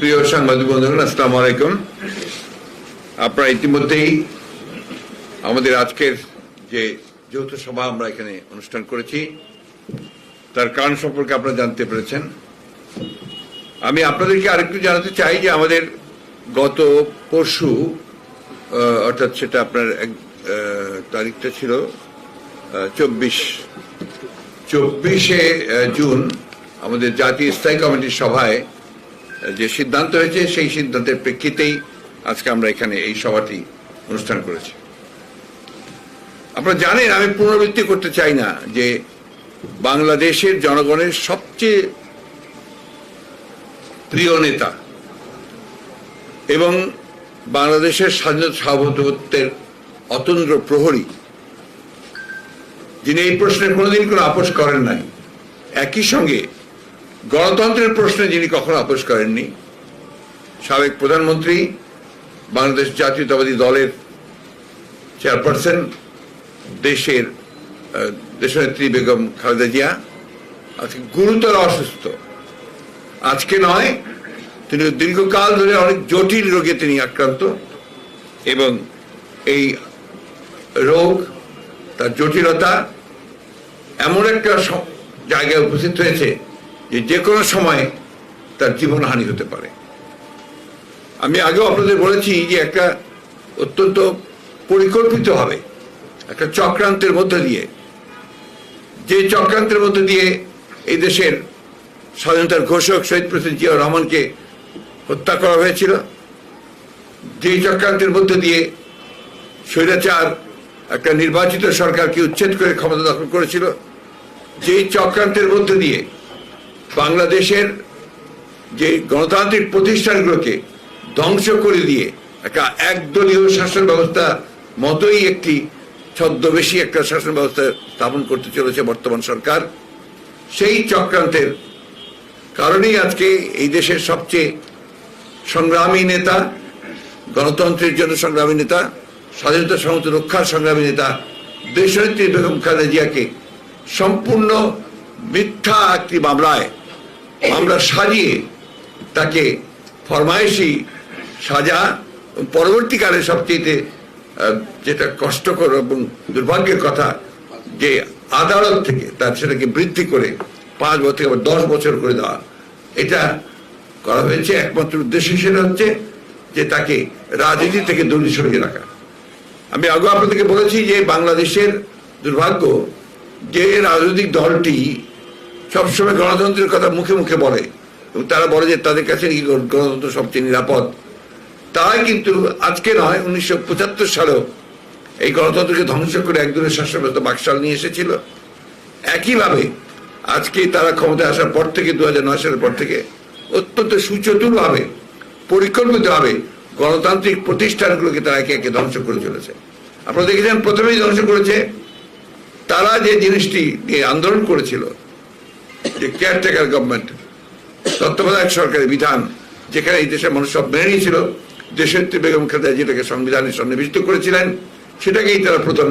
প্রিয় সাংবাদিক বন্ধুগণ, আসসালাম আলাইকুম। আপনারা ইতিমধ্যেই আমাদের আজকের যে যৌথ সভা আমরা এখানে অনুষ্ঠান করেছি, তার কারণ সম্পর্কে আপনারা জানতে পেরেছেন। আমি আপনাদেরকে আরেকটু জানাতে চাই যে আমাদের গত পরশু অর্থাৎ সেটা আপনার এক তারিখটা ছিল চব্বিশ, চব্বিশে জুন, আমাদের জাতীয় স্থায়ী কমিটির সভায় যে সিদ্ধান্ত হয়েছে, সেই সিদ্ধান্তের প্রেক্ষিতেই আজকে আমরা এখানে এই সভাটি অনুষ্ঠান করেছি। আপনারা জানেন, আমি পুনরাবৃত্তি করতে চাই না যে বাংলাদেশের জনগণের সবচেয়ে প্রিয় নেতা এবং বাংলাদেশের স্বাধীনতা সার্বভৌমত্বের অতন্দ্র প্রহরী, যিনি এই প্রশ্নে কোনোদিন কোনো আপোষ করেন নাই, একই সঙ্গে গণতন্ত্রের প্রশ্নে যিনি কখনো আপোষ করেননি, সাবেক প্রধানমন্ত্রী, বাংলাদেশ জাতীয়তাবাদী দলের চেয়ারপারসন, দেশের দেশনেত্রী বেগম খালেদা জিয়া, আজকে গুরুতর অসুস্থ। আজকে নয়, তিনি দীর্ঘকাল ধরে অনেক জটিল রোগে তিনি আক্রান্ত এবং এই রোগ, তার জটিলতা এমন একটা জায়গায় উপস্থিত হয়েছে যে যে কোনো সময় তার জীবনহানি হতে পারে। আমি আগেও আপনাদের বলেছি যে একটা অত্যন্ত পরিকল্পিতভাবে একটা চক্রান্তের মধ্যে দিয়ে, যে চক্রান্তের মধ্যে দিয়ে এই দেশের স্বাধীনতার ঘোষক শহীদ প্রেসিডেন্ট জিয়া রহমানকে হত্যা করা হয়েছিল। যে চক্রান্তের মধ্যে দিয়ে স্বৈরাচার একটা নির্বাচিত সরকারকে উচ্ছেদ করে ক্ষমতা দখল করেছিল যে চক্রান্তের মধ্যে দিয়ে বাংলাদেশের যে গণতান্ত্রিক প্রতিষ্ঠানগুলোকে ধ্বংস করে দিয়ে একটা একদলীয় শাসন ব্যবস্থা মতোই একটি ছদ্মবেশী একটা শাসন ব্যবস্থা স্থাপন করতে চলেছে বর্তমান সরকার, সেই চক্রান্তের কারণেই আজকে এই দেশের সবচেয়ে সংগ্রামী নেতা, গণতন্ত্রের জন্য সংগ্রামী নেতা, স্বাধীনতা সমস্ত রক্ষার সংগ্রামী নেতা দেশনেত্রী বেগম খালেদা জিয়াকে সম্পূর্ণ মিথ্যা একটি মামলায় মামলা সাজিয়ে তাকে ফরমায়েশি সাজা পরবর্তীকালে সবচেয়ে যেটা কষ্টকর এবং দুর্ভাগ্যের কথা, যে আদালত থেকে তার সেটাকে বৃদ্ধি করে পাঁচ বছর থেকে দশ বছর করে দেওয়া। এটা করা হয়েছে একমাত্র উদ্দেশ্য, সেটা হচ্ছে যে তাকে রাজনীতি থেকে দূরে সরিয়ে রাখা। আমি আগে আপনাদেরকে বলেছি যে বাংলাদেশের দুর্ভাগ্য যে রাজনৈতিক দলটি সবসময় গণতন্ত্রের কথা মুখে মুখে বলে। এবং তারা বলে যে তাদের কাছে নাকি গণতন্ত্র সবচেয়ে নিরাপদ। তাই কিন্তু আজকে নয়, উনিশশো পঁচাত্তর সালেও এই গণতন্ত্রকে ধ্বংস করে একজনের শাসন ব্যবস্থা বাকশাল নিয়ে এসেছিল। একইভাবে আজকে তারা ক্ষমতায় আসার পর থেকে দু নয় সালের পর থেকে অত্যন্ত সুচতুরভাবে, পরিকল্পিতভাবে গণতান্ত্রিক প্রতিষ্ঠানগুলোকে তারা একে একে ধ্বংস করে চলেছে। আপনারা দেখেছেন, প্রথমেই ধ্বংস করেছে তারা যে জিনিসটি নিয়ে আন্দোলন করেছিল যে কেয়ারটেকার গভর্নমেন্ট তত্ত্বাবধায়ক সরকারের বিধান, যেখানে এই দেশের মানুষ সব মেনে নিয়েছিল দেশনেত্রী বেগম খালেদা যেটাকে সংবিধানের সন্নিবিষ্ট করেছিলেন, সেটাকেই তারা প্রথম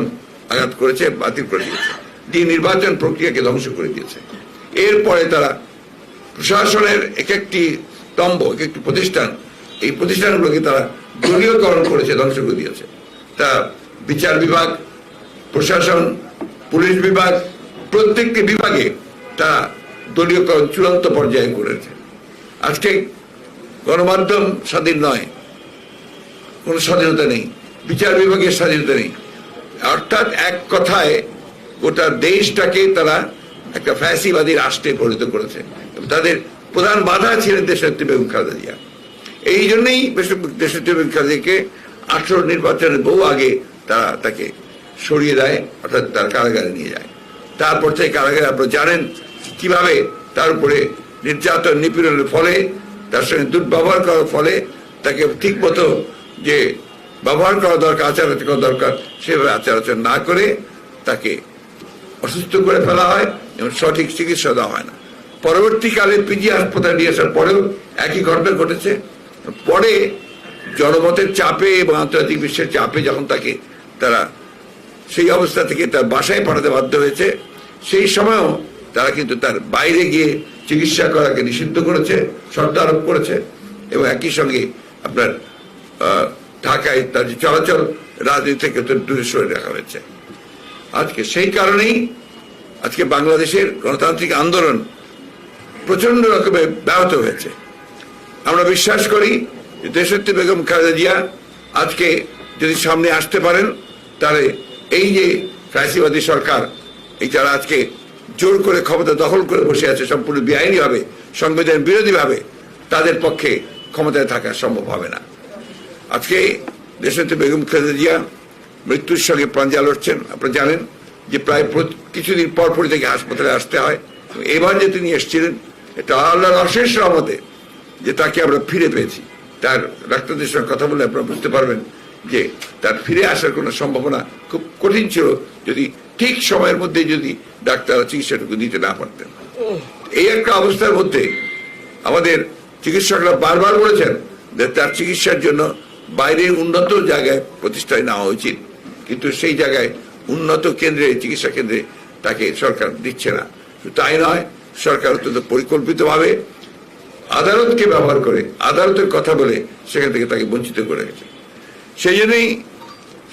আঘাত করেছে, বাতিল করে দিয়েছে। দিয়ে নির্বাচন প্রক্রিয়াকে ধ্বংস করে দিয়েছে। এরপরে তারা প্রশাসনের এক একটি স্তম্ভ এক একটি প্রতিষ্ঠান, এই প্রতিষ্ঠানগুলোকে তারা দলীয়করণ করেছে, ধ্বংস করে দিয়েছে। তা বিচার বিভাগ, প্রশাসন, পুলিশ বিভাগ, প্রত্যেকটি বিভাগে তারা দলীয়করণ চূড়ান্ত পর্যায়ে করেছে। আজকে গণমাধ্যম স্বাধীন নয়। কোনো স্বাধীনতা নেই। বিচার বিভাগের স্বাধীনতা নেই। অর্থাৎ এক কথায় গোটা দেশটাকে তারা একটা ফ্যাসিবাদী রাষ্ট্রে পরিণত করেছে। তাদের প্রধান বাধা ছিলেন দেশনেত্রী বেগম খালেদা জিয়া। এই জন্যই দেশনেত্রী বেগম খালেদাকে আঠারো নির্বাচনের বহু আগে তারা তাকে সরিয়ে দেয়, অর্থাৎ তার কারাগারে নিয়ে যায়। তারপর থেকে কারাগারে, আপনারা জানেন কীভাবে তার উপরে নির্যাতন নিপীড়নের ফলে, তার সঙ্গে দুর্ব্যবহার করার ফলে তাকে ঠিক মতো যে ব্যবহার করা দরকার আচার করা দরকার, সেভাবে আচার আচরণ না করে তাকে অসুস্থ করে ফেলা হয় এবং সঠিক চিকিৎসা দেওয়া হয় না। পরবর্তীকালে পিজি হাসপাতালে নিয়ে আসার পরেও একই ঘটনা ঘটেছে। পরে জনমতের চাপে এবং আন্তর্জাতিক বিশ্বের চাপে যখন তাকে তারা সেই অবস্থা থেকে তার বাসায় পাঠাতে বাধ্য হয়েছে, সেই সময়ও তারা কিন্তু তার বাইরে গিয়ে চিকিৎসা করাকে নিষিদ্ধ করেছে, শর্ত আরোপ করেছে, এবং একই সঙ্গে আপনার ঢাকায় তার যে চলাচল রাজনীতি থেকে দূরে সরে রাখা হয়েছে। আজকে সেই কারণেই আজকে বাংলাদেশের গণতান্ত্রিক আন্দোলন প্রচণ্ড রকমের ব্যাহত হয়েছে। আমরা বিশ্বাস করি দেশত্রী বেগম খালেদা জিয়া আজকে যদি সামনে আসতে পারেন, তাহলে এই যে ফ্যাসিবাদী সরকার, এই যারা আজকে জোর করে ক্ষমতা দখল করে বসে আছে সম্পূর্ণ বেআইনি ভাবে সংবিধান বিরোধী ভাবে তাদের পক্ষে ক্ষমতায় থাকা সম্ভব হবে না। আজকে দেশনেত্রী বেগম খালেদা জিয়া মৃত্যুর সঙ্গে প্রাঞ্জা লড়ছেন। আপনারা জানেন যে প্রায় কিছুদিন পর পরই থেকে হাসপাতালে আসতে হয়। এবার যে তিনি এসেছিলেন, এটা আল্লাহর অশেষ রহমতে যে তাকে আমরা ফিরে পেয়েছি। তার ডাক্তারদের সঙ্গে কথা বলে আপনারা বুঝতে পারবেন যে তার ফিরে আসার কোনো সম্ভাবনা খুব কঠিন ছিল। যদি ঠিক সময়ের মধ্যে যদি ডাক্তার চিকিৎসাটুকু দিতে না পারতেন। এই একটা অবস্থার মধ্যে আমাদের চিকিৎসকরা বারবার বলেছেন যে তার চিকিৎসার জন্য বাইরের উন্নত জায়গায় প্রতিষ্ঠায় নেওয়া উচিত। কিন্তু সেই জায়গায় উন্নত কেন্দ্রে, চিকিৎসা কেন্দ্রে তাকে সরকার দিচ্ছে না। তাই নয়, সরকার অত্যন্ত পরিকল্পিতভাবে আদালতকে ব্যবহার করে, আদালতের কথা বলে সেখান থেকে তাকে বঞ্চিত করে গেছে সেই জন্যই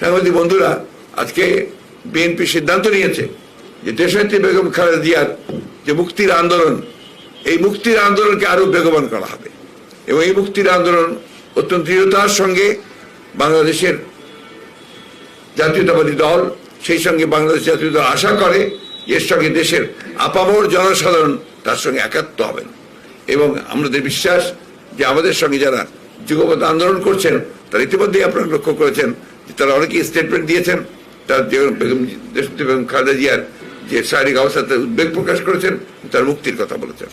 সাংবাদিক বন্ধুরা, আজকে বিএনপি সিদ্ধান্ত নিয়েছে যে দেশনেত্রী বেগম খালেদা জিয়ার যে মুক্তির আন্দোলন, এই মুক্তির আন্দোলনকে আরও বেগবান করা হবে। এবং এই মুক্তির আন্দোলন অত্যন্ত দৃঢ়তার সঙ্গে বাংলাদেশের জাতীয়তাবাদী দল, সেই সঙ্গে বাংলাদেশ জাতীয় দল আশা করে এর সঙ্গে দেশের আপামর জনসাধারণ তার সঙ্গে একাত্ম হবেন। এবং আমাদের বিশ্বাস যে আমাদের সঙ্গে যারা যুগপথ আন্দোলন করছেন, তারা ইতিমধ্যেই আপনারা লক্ষ্য করেছেন যে তারা অনেকেই স্টেটমেন্ট দিয়েছেন। তার যে বেগম বেগম খালেদা জিয়ার যে শারীরিক অবস্থাতে উদ্বেগ প্রকাশ করেছেন তার মুক্তির কথা বলেছেন।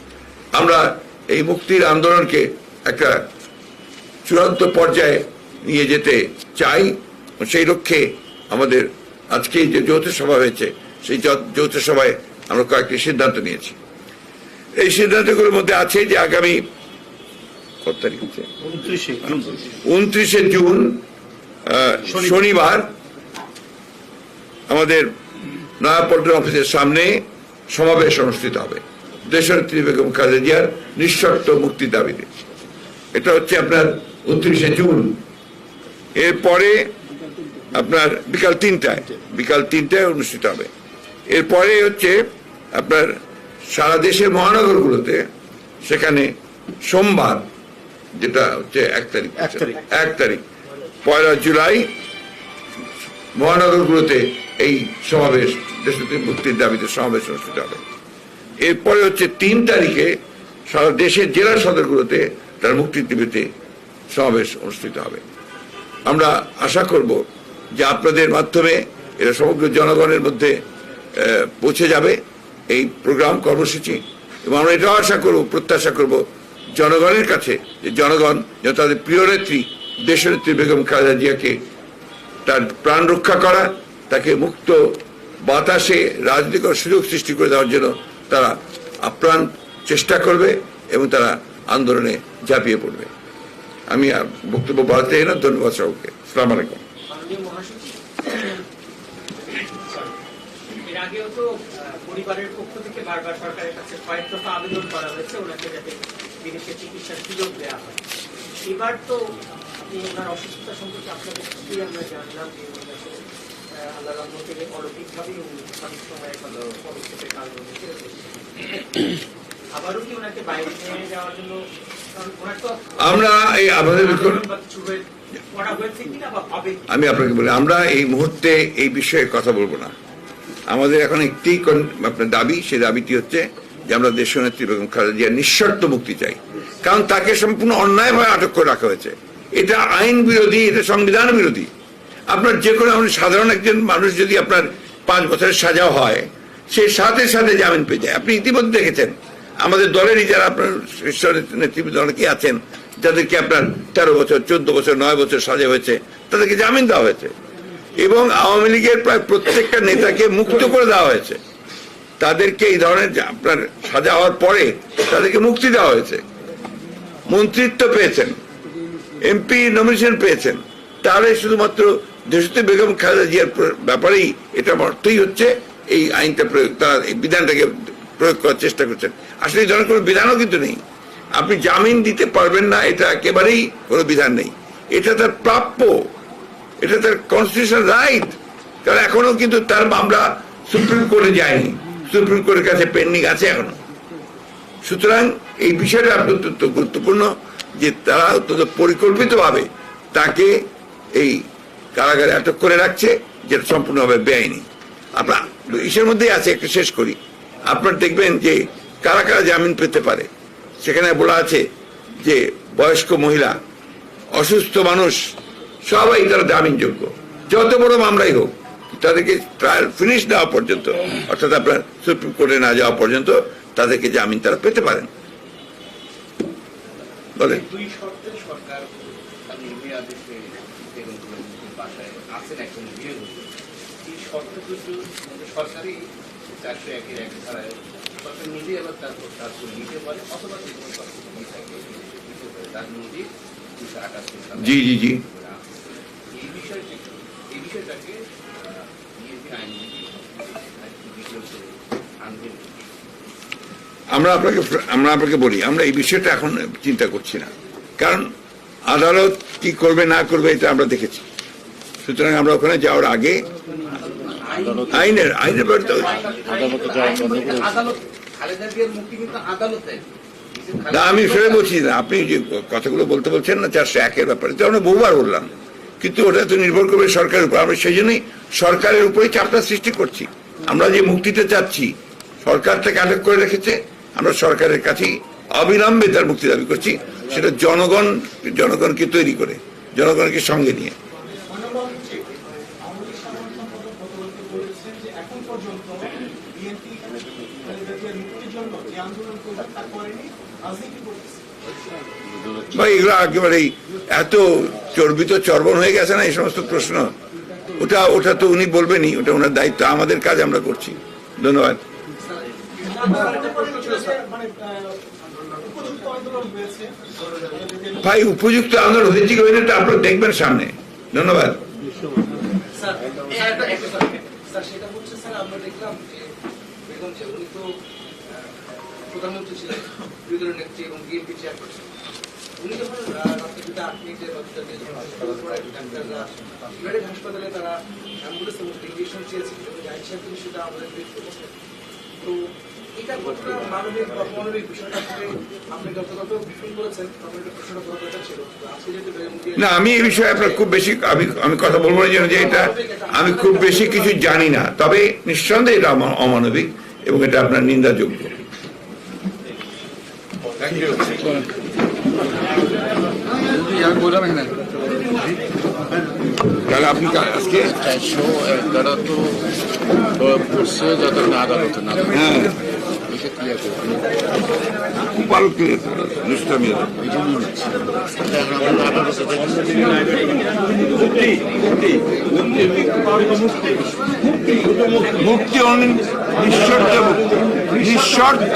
আমরা এই মুক্তির আন্দোলনকে একটা চূড়ান্ত পর্যায়ে নিয়ে যেতে চাই। সেই লক্ষ্যে আমাদের আজকে যে যৌথ সভা হয়েছে সেই যৌথ সভায় আমরা কয়েকটি সিদ্ধান্ত নিয়েছি। এই সিদ্ধান্তগুলোর মধ্যে আছে যে আগামী কত তারিখ উনত্রিশে জুন। শনিবার আমাদের নয়াপল্টন অফিসের সামনে সমাবেশ অনুষ্ঠিত হবে। দেশনেত্রী বেগম খালেদা জিয়ার নিঃশর্ত মুক্তির দাবিতে। এটা হচ্ছে আপনার উনত্রিশে জুন। এরপরে আপনার বিকাল তিনটায় বিকাল তিনটায় অনুষ্ঠিত হবে। এরপরে হচ্ছে আপনার সারা দেশের মহানগরগুলোতে সেখানে সোমবার যেটা হচ্ছে এক তারিখ। এক তারিখ। এক তারিখ। পয়লা জুলাই মহানগরগুলোতে এই সমাবেশ দেশনেত্রী মুক্তির দাবিতে সমাবেশ অনুষ্ঠিত হবে। এরপরে হচ্ছে তিন তারিখে সারা দেশের জেলা সদরগুলোতে তার মুক্তির দাবিতে সমাবেশ অনুষ্ঠিত হবে। আমরা আশা করব যে আপনাদের মাধ্যমে এটা সমগ্র জনগণের মধ্যে পৌঁছে যাবে এই প্রোগ্রাম কর্মসূচি। এবং আমরা এটাও আশা করব, প্রত্যাশা করব জনগণের কাছে যে জনগণ যেন তাদের প্রিয় নেত্রী, দেশনেত্রী বেগম খালেদা জিয়াকে তার প্রাণ রক্ষা করা তাকে মুক্ত বাতাসে রাজনীতি করার সুযোগ সৃষ্টি করে দেওয়ার জন্য তারা আপ্রাণ চেষ্টা করবে এবং তারা আন্দোলনে ঝাঁপিয়ে পড়বে। আমি আর বক্তব্য বাড়াতে না। ধন্যবাদ সবকে সালাম আলাইকুম। পরিবারের পক্ষ থেকে বারবার সরকারের কাছে কয়েক দফা আবেদন করা হয়েছে, ওনাকে যাতে বিদেশে চিকিৎসার সুযোগ দেওয়া হয়। এবার তো ওনার অসুস্থতা সম্পর্কে আপনাদের আমরা জানলাম? অলৌকিকভাবেই পদক্ষেপের কারণে। আবারও কি ওনাকে বাইরে নিয়ে যাওয়ার জন্য আমরা এই? আমি আপনাকে বলি আমরা এই মুহূর্তে এই বিষয়ে কথা বলব না আমাদের এখন একটি আপনার দাবি সেই দাবিটি হচ্ছে যে আমরা দেশনেত্রী বেগম খালেদা জিয়ার নিঃশর্ত মুক্তি চাই কারণ তাকে সম্পূর্ণ অন্যায়ভাবে আটক করে রাখা হয়েছে এটা আইন বিরোধী এটা সংবিধান বিরোধী আপনার যে কোনো সাধারণ একজন মানুষ যদি আপনার পাঁচ বছরের সাজা হয়, সে সাথে সাথে জামিন পেয়ে যায়। আপনি ইতিমধ্যে দেখেছেন, আমাদের দলেরই যারা আপনার শীর্ষ নেতৃবৃন্দ অনেকেই আছেন, যাদেরকে আপনার তেরো বছর, চোদ্দ বছর, নয় বছর সাজা হয়েছে, তাদেরকে জামিন দেওয়া হয়েছে। এবং আওয়ামী লীগের প্রায় প্রত্যেকটা নেতাকে মুক্ত করে দেওয়া হয়েছে। তাদেরকে এই ধরনের আপনার সাজা হওয়ার পরে তাদেরকে মুক্তি দেওয়া হয়েছে। মন্ত্রিত্ব পেয়েছেন, এমপি নমিনেশন পেয়েছেন। তাহলে শুধুমাত্র দেশতে বেগম খালেদা জিয়ার ব্যাপারেই এটা অর্থই হচ্ছে এই আইনটা প্রয়োগ তারা এই বিধানটাকে প্রয়োগ করার চেষ্টা করছেন। আসলে এই ধরনের কোনো বিধানও কিন্তু নেই। আপনি জামিন দিতে পারবেন না, এটা একেবারেই কোনো বিধান নেই। এটা তার প্রাপ্য, এটা তার কনস্টিটিউশন রাইট কারণ এখনও কিন্তু তার মামলা সুপ্রিম কোর্টে যায়নি। সুপ্রিম কোর্টের কাছে পেন্ডিং আছে এখনও। সুতরাং এই বিষয়টা অত্যন্ত গুরুত্বপূর্ণ যে তারা অত্যন্ত পরিকল্পিতভাবে তাকে এই কারাগারে আটক করে রাখছে, যেটা সম্পূর্ণভাবে বেআইনি। আপনার ইসের মধ্যেই আছে, একটু শেষ করি। আপনার দেখবেন যে কারা কারা জামিন পেতে পারে। সেখানে বলা আছে যে বয়স্ক মহিলা, অসুস্থ মানুষ, সবাই তারা জামিনযোগ্য। যত বড় মামলাই হোক, তাদেরকে ট্রায়াল ফিনিশ দেওয়া পর্যন্ত, অর্থাৎ আপনার সুপ্রিম কোর্টে না যাওয়া পর্যন্ত, তাদেরকে জামিন তারা পেতে পারেন। বলেন দুই শর্তে সরকার তার মেয়াদেশে বেগম খালেদা একজন গৃহবধূ এই শর্ত মানে সরকারি চারশো একের এক ধারায় সরকার নিজে আবার তারপর তারপর নিতে পারে অথবা যে কোনো শর্ত থাকে তার জি জি জি। এই বিষয়টি এই বিষয়টাকে আমরা আপনাকে আমরা আপনাকে বলি আমরা এই বিষয়টা এখন চিন্তা করছি না। কারণ আদালত কি করবে না করবে এটা আমরা দেখেছি। সুতরাং আমরা ওখানে যাওয়ার আগে আইনের আইনের ব্যাপারে না, আমি সেটা বলছি না, আপনি যে কথাগুলো বলতে বলছেন না, চারশো একের ব্যাপারে, তো আমরা বহুবার বললাম। কিন্তু ওটা তো নির্ভর করবে সরকারের উপর। আমরা সেই জন্যই সরকারের উপরেই চাপটা সৃষ্টি করছি। আমরা যে মুক্তিটা চাচ্ছি, সরকার থেকে আটক করে রেখেছে। আমরা সরকারের কাছেই অবিলম্বে তার মুক্তি দাবি করছি। সেটা জনগণ, জনগণকে তৈরি করে, জনগণকে সঙ্গে নিয়ে আওয়ামী লীগ সাধারণ সম্পাদক গতকালকে বলেছেন যে এখন পর্যন্ত বিএনপি খালেদা জিয়ার মুক্তির জন্য যে আন্দোলন করবে তা বা এগুলো একেবারেই এত চর্বিত চর্বণ হয়ে গেছে না, এই সমস্ত প্রশ্ন? ওটা ওটা তো উনি বলবেনই, ওটা ওনার দায়িত্ব, আমাদের কাজ আমরা করছি। ধন্যবাদ। ভাই, উপযুক্ত আন্দোলন হয়েছে কি হয়নি আপনারা দেখবেন সামনে। ধন্যবাদ। স্যার সেটা স্যার, আমরা দেখলাম যে প্রধানমন্ত্রী ছিলেন বিরোধী দলের নেত্রী এবং বিএনপি চেয়ারপারসন উনি যখন হাসপাতাল তারা চেয়েছিল এবং তিনি সেটা আমাদের তো এটা কতটা মানবিক আপনি করেছেন ছিল। আজকে না, আমি এই বিষয়ে আপনার খুব বেশি, আমি আমি কথা বলব না যে এটা আমি খুব বেশি কিছু জানি না। তবে নিঃসন্দেহে এটা অমানবিক এবং এটা আপনার নিন্দাযোগ্য। তাহলে আপনি আজকে চারশো এগারো তো পড়ছে যাতে না আদালতে না হ্যাঁ ভালো ক্লিয়ার এখন আমরা আদালতে মুক্তি অনি- নিঃশর্ত মুক্তি নিঃশর্ত